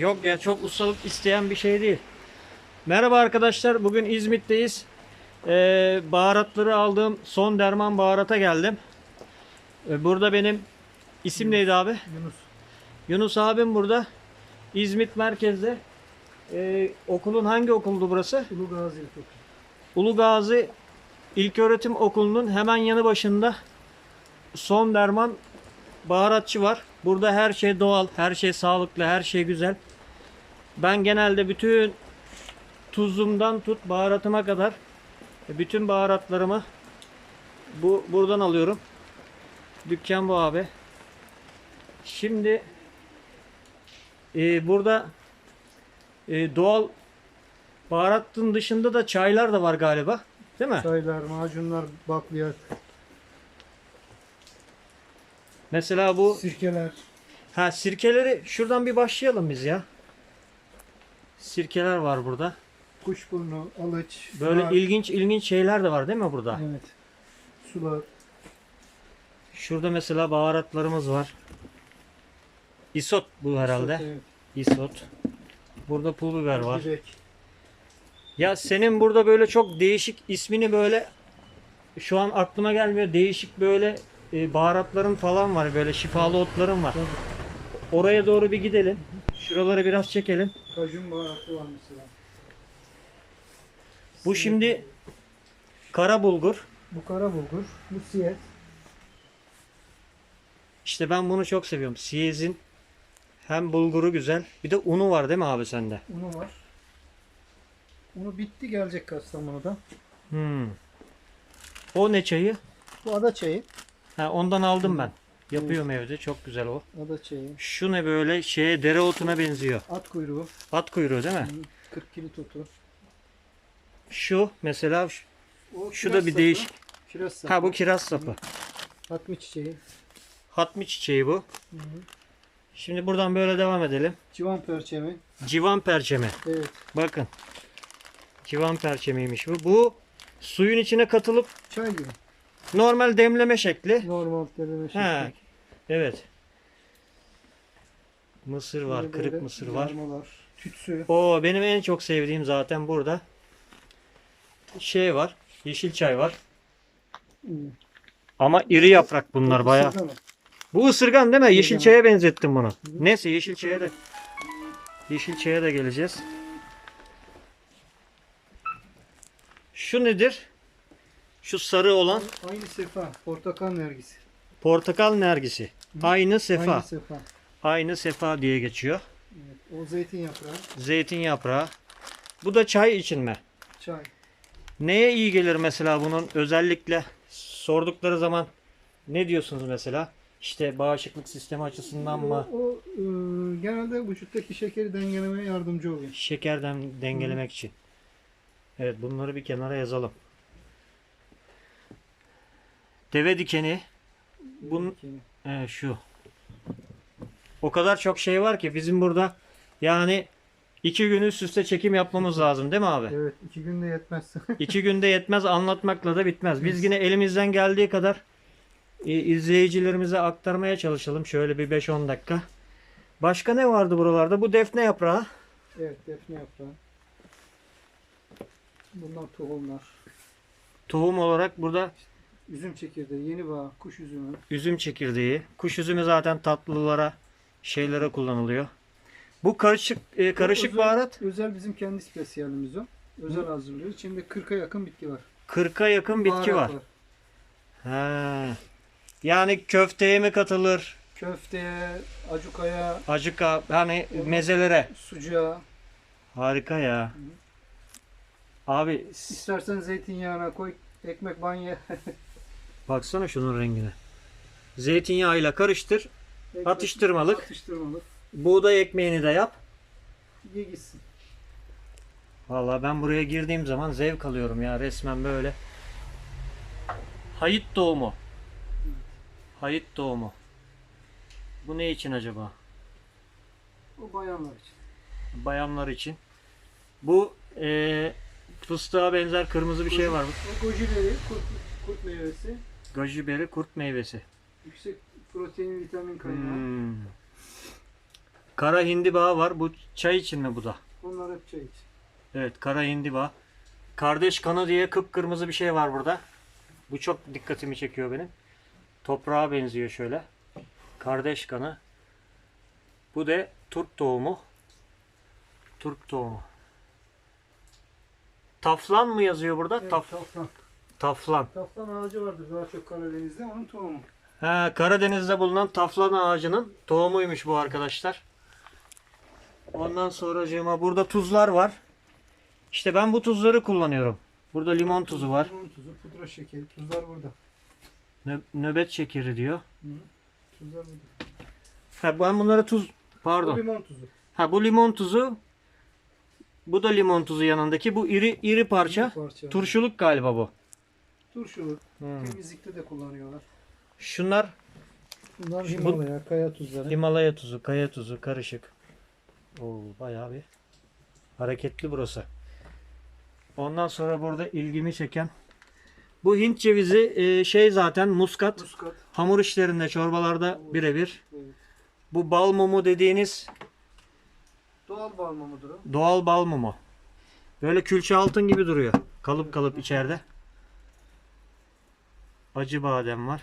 Yok ya çok ustalık isteyen bir şey değil. Merhaba arkadaşlar. Bugün İzmit'teyiz. Ee, baharatları aldığım son derman baharata geldim. Ee, burada benim isim neydi abi? Yunus. Yunus abim burada. İzmit merkezde. Ee, okulun hangi okuldu burası? Ulu Gazi İlkokulu. Ulu Gazi İlköğretim Okulu'nun hemen yanı başında son derman baharatçı var. Burada her şey doğal, her şey sağlıklı, her şey güzel. Ben genelde bütün tuzumdan tut baharatıma kadar bütün baharatlarımı bu buradan alıyorum. Dükkan bu abi. Şimdi e, burada e, doğal Baharatın dışında da çaylar da var galiba. Değil mi? Çaylar, macunlar, bakliyat, Mesela bu sirkeler. ha sirkeleri şuradan bir başlayalım biz ya. Sirkeler var burada. Kuşburnu, alıç, Böyle nar, ilginç ilginç şeyler de var değil mi burada? Evet. Sular. Şurada mesela baharatlarımız var. Isot bu herhalde. Evet. Isot. Burada pul biber var. Direk. Ya senin burada böyle çok değişik ismini böyle şu an aklıma gelmiyor. Değişik böyle e, baharatların falan var. Böyle şifalı otların var. Oraya doğru bir gidelim. Şuraları biraz çekelim. Kajun baharatı var mesela. Bu şimdi kara bulgur. Bu kara bulgur. Bu siyet. İşte ben bunu çok seviyorum. Siyezin hem bulguru güzel. Bir de unu var değil mi abi sende? Unu var. Unu bitti gelecek Kastamonu'da. Hmm. O ne çayı? Bu ada çayı. Ha, ondan aldım ben. Yapıyorum evde. Çok güzel o. Ada çayı. Şu ne böyle şeye dereotuna benziyor. At kuyruğu. At kuyruğu değil mi? 40 kilo tutu. Şu mesela şu, O şu kiraz da bir sapı. değişik. Kiraz sapı. Ha bu kiraz sapı. Hatmi çiçeği. Hatmi çiçeği bu. Şimdi buradan böyle devam edelim. Civan perçemi. Civan perçemi. Evet. Bakın. Civan perçemiymiş bu. Bu suyun içine katılıp Çay gibi. normal demleme şekli. Normal deneme şekli. Evet. Mısır var, Böyle kırık böyle mısır var. Tütsü. O benim en çok sevdiğim zaten burada. Şey var, yeşil çay var. Hmm. Ama iri yaprak bunlar o. Bu ısırgan değil mi? Yeşil çaya benzettim bunu. Neyse yeşil çaya da yeşil çaya da geleceğiz. Şu nedir? Şu sarı olan Aynı sefa. Portakal nergisi. portakal nergisi. Aynı sefa. Aynı sefa. Aynı sefa diye geçiyor. Evet. O zeytin yaprağı. Zeytin yaprağı. Bu da çay için mi? Çay. Neye iyi gelir mesela bunun özellikle sordukları zaman ne diyorsunuz mesela? İşte bağışıklık sistemi açısından mı? O, o, e, genelde vücuttaki şekeri dengelemeye yardımcı oluyor. Şekerden dengelemek için. Evet bunları bir kenara yazalım. Deve dikeni. Bunun evet, şu. O kadar çok şey var ki bizim burada yani iki gün üst üste çekim yapmamız lazım değil mi abi? Evet. iki günde yetmez. İki günde yetmez anlatmakla da bitmez. Biz yine elimizden geldiği kadar e, izleyicilerimize aktarmaya çalışalım. Şöyle bir 5-10 dakika. Başka ne vardı buralarda? Bu defne yaprağı. evet. Defne yaprağı. Bunlar tohumlar. Tohum olarak burada Üzüm çekirdeği, yeni bağ, kuş üzümü. üzüm çekirdeği. Kuş üzümü zaten tatlılara, şeylere kullanılıyor. Bu karışık e, karışık özel- baharat Özel bizim kendi spesiyalimiz o. Özel hazırlıyor. İçinde 40'a yakın bitki var. 40'a yakın bitki var. Baharat Ha. Yani köfteye mi katılır? Köfteye, acukaya, Acıka hani mezelere. sucuğa. Harika ya. Abi s- İstersen zeytinyağına koy, ekmek banyo. baksana şunun rengine. Zeytinyağıyla karıştır. Atıştırmalık. Atıştırmalık. Buğday ekmeğini de yap. Ye gitsin. Vallahi ben buraya girdiğim zaman zevk alıyorum ya resmen böyle. Hayıt doğumu. Hayıt doğumu. Bu ne için acaba? O bayanlar için. Bayanlar için. Bu eee fıstığa benzer kırmızı bir şey var. O gojileri, kurt, kurt meyvesi. Gajiberi kurt meyvesi. Yüksek protein, vitamin kaynağı. Hmm. Kara hindiba var. Bu çay için mi bu da? Onlar hep çay için. Evet kara hindiba. Kardeş kanı diye kıpkırmızı bir şey var burada. Bu çok dikkatimi çekiyor benim. Toprağa benziyor şöyle. Kardeş kanı. Bu da Türk tohumu. Türk tohumu. Taflan mı yazıyor burada? Evet, Taf, taflan. Taflan. Taflan ağacı vardır daha çok Karadeniz'de. Onun tohumu. Ha, Karadeniz'de bulunan taflan ağacının tohumuymuş bu arkadaşlar. Ondan sonracığıma burada tuzlar var. İşte ben bu tuzları kullanıyorum. Burada limon tuzu var. Limon tuzu, pudra şekeri. Tuzlar burada. Nö- nöbet şekeri diyor. Tuzlar burada. Ha, ben bunlara tuz Bu pardon. limon tuzu. Ha bu limon tuzu. Bu da limon tuzu yanındaki. Bu iri iri parça. Parça. Turşuluk galiba bu. Turşu. Hmm. Temizlikte de kullanıyorlar. Şunlar Bunlar Bu- Himalaya, kaya tuzları. Himalaya tuzu, kaya tuzu karışık. Oo bayağı bir hareketli burası. Ondan sonra burada ilgimi çeken bu Hint cevizi e, şey zaten muskat. Muskat. Hamur işlerinde, çorbalarda birebir. Evet. Bu bal mumu dediğiniz Doğal bal mumudur o. doğal bal mumu. Böyle külçe altın gibi duruyor. Kalıp kalıp içeride. Acı badem var.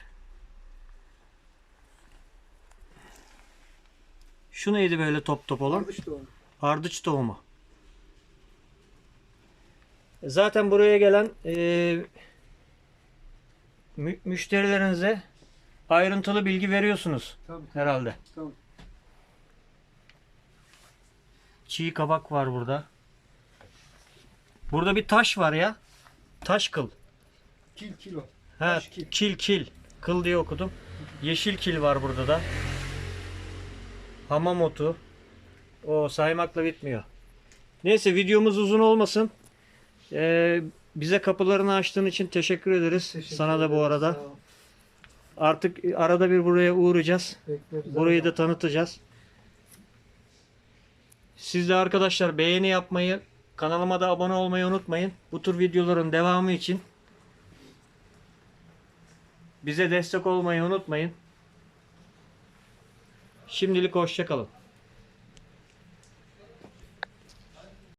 Şu neydi böyle top top olan? Ardıç tohumu. Ardıç tohumu. Zaten buraya gelen e, mü- müşterilerinize ayrıntılı bilgi veriyorsunuz Tabii herhalde. tabii. Çiğ kabak var burada. Burada bir taş var ya. Taş kıl. Kil kilo. Ha, kil. kil kil. Kıl diye okudum. Yeşil kil var burada da. Hamam otu. O saymakla bitmiyor. Neyse videomuz uzun olmasın. Ee, bize kapılarını açtığın için teşekkür ederiz. Teşekkür Sana da bu arada. Artık arada bir buraya uğrayacağız. Bekleriz Burayı da tanıtacağız. Siz de arkadaşlar beğeni yapmayı, kanalıma da abone olmayı unutmayın. Bu tür videoların devamı için bize destek olmayı unutmayın. Şimdilik hoşça kalın.